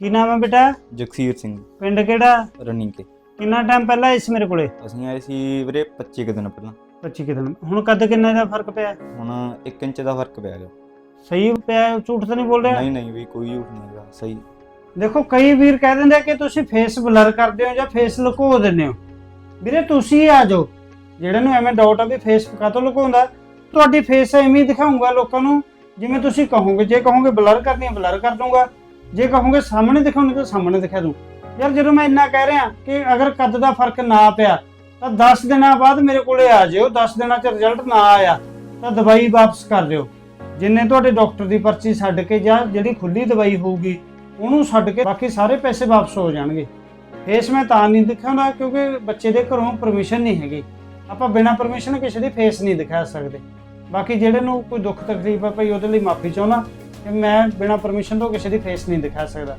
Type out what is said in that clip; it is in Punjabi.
ਕੀ ਨਾਮ ਹੈ ਬੇਟਾ? ਜਗਸੀਰ ਸਿੰਘ। ਪਿੰਡ ਕਿਹੜਾ? ਰਨਿੰਗ ਕੇ ਕਿੰਨਾ ਟਾਈਮ ਪਹਿਲਾਂ ਆਏ ਸੀ ਮੇਰੇ ਕੋਲੇ? ਅਸੀਂ ਆਏ ਸੀ ਵੀਰੇ 25 ਕੁ ਦਿਨ ਪਹਿਲਾਂ। 25 ਕਿ ਦਿਨ। ਹੁਣ ਕਦ ਕਿੰਨੇ ਦਾ ਫ਼ਰਕ ਪਿਆ? ਹੁਣ 1 ਇੰਚ ਦਾ ਫ਼ਰਕ ਪਿਆ ਗਿਆ ਸਹੀ ਪਿਆ ਹੈ? ਝੂਠ ਤਾਂ ਨਹੀਂ ਬੋਲ ਰਿਹਾ? ਨਹੀਂ ਨਹੀਂ ਵੀ ਕੋਈ ਝੂਠ ਨਹੀਂ ਹੈਗਾ ਸਹੀ। ਦੇਖੋ ਕਈ ਵੀਰ ਕਹਿ ਦਿੰਦੇ ਆ ਕਿ ਤੁਸੀਂ ਫੇਸ ਬਲਰ ਕਰਦੇ ਹੋ ਜਾਂ ਫੇਸ ਲੁਕੋ ਦਿੰਦੇ ਹੋ। ਵੀਰੇ ਤੁਸੀਂ ਆ ਜਾਓ। ਜਿਹੜੇ ਨੂੰ ਐਵੇਂ ਡਾਊਟ ਆ ਵੀ ਫੇਸ ਕਾਤੋਂ ਲੁਕਾਉਂਦਾ? ਤੁਹਾਡੀ ਫੇਸ ਐਵੇਂ ਹੀ ਦਿਖਾਉਂਗਾ ਲੋਕਾਂ ਨੂੰ। ਜਿਵੇਂ ਤੁਸੀਂ ਕਹੋਗੇ ਜੇ ਕਹੋਗੇ ਬਲਰ ਕਰਨੀ ਹੈ ਬਲਰ ਕਰ ਦੂੰਗਾ ਜੇ ਕਹੋਗੇ ਸਾਹਮਣੇ ਦਿਖਾਉਣੀ ਤਾਂ ਸਾਹਮਣੇ ਦਿਖਾ ਦੂੰ ਯਾਰ ਜਦੋਂ ਮੈਂ ਇੰਨਾ ਕਹਿ ਰਿਹਾ ਕਿ ਅਗਰ ਕੱਦ ਦਾ ਫ਼ਰਕ ਨਾ ਪਿਆ, ਤਾਂ 10 ਦਿਨਾਂ ਬਾਅਦ ਮੇਰੇ ਕੋਲੇ ਆ ਜਿਓ 10 ਦਿਨਾਂ ਚ ਰਿਜ਼ਲਟ ਨਾ ਆਇਆ, ਤਾਂ ਦਵਾਈ ਵਾਪਸ ਕਰ ਦਿਓ। ਜਿੰਨੇ ਤੁਹਾਡੇ ਡਾਕਟਰ ਦੀ ਪਰਚੀ ਛੱਡ ਕੇ ਜਾਂ ਜਿਹੜੀ ਖੁੱਲੀ ਦਵਾਈ ਹੋਊਗੀ, ਉਹਨੂੰ ਛੱਡ ਕੇ ਬਾਕੀ ਸਾਰੇ ਪੈਸੇ ਵਾਪਸ ਹੋ ਜਾਣਗੇ। ਫੇਸ ਮੈਂ ਤਾਂ ਨਹੀਂ ਦਿਖਾਉਂਦਾ ਕਿਉਂਕਿ ਬੱਚੇ ਦੇ ਘਰੋਂ ਪਰਮਿਸ਼ਨ ਨਹੀਂ ਹੈਗੀ। ਆਪਾਂ ਬਿਨਾਂ ਪਰਮਿਸ਼ਨ ਕਿਸੇ ਦੀ ਫੇਸ ਨਹੀਂ ਦਿਖਾ ਸਕਦੇ। ਬਾਕੀ ਜਿਹੜੇ ਨੂੰ ਕੋਈ ਦੁੱਖ ਤਕਲੀਫ ਆ, ਭਾਈ ਉਹਦੇ ਲਈ ਮਾਫੀ ਚਾਹੁੰਦਾ। ਕਿ ਮੈਂ ਬਿਨਾਂ ਪਰਮਿਸ਼ਨ ਤੋਂ ਕਿਸੇ ਦੀ ਫੇਸ ਨਹੀਂ ਦਿਖਾ ਸਕਦਾ।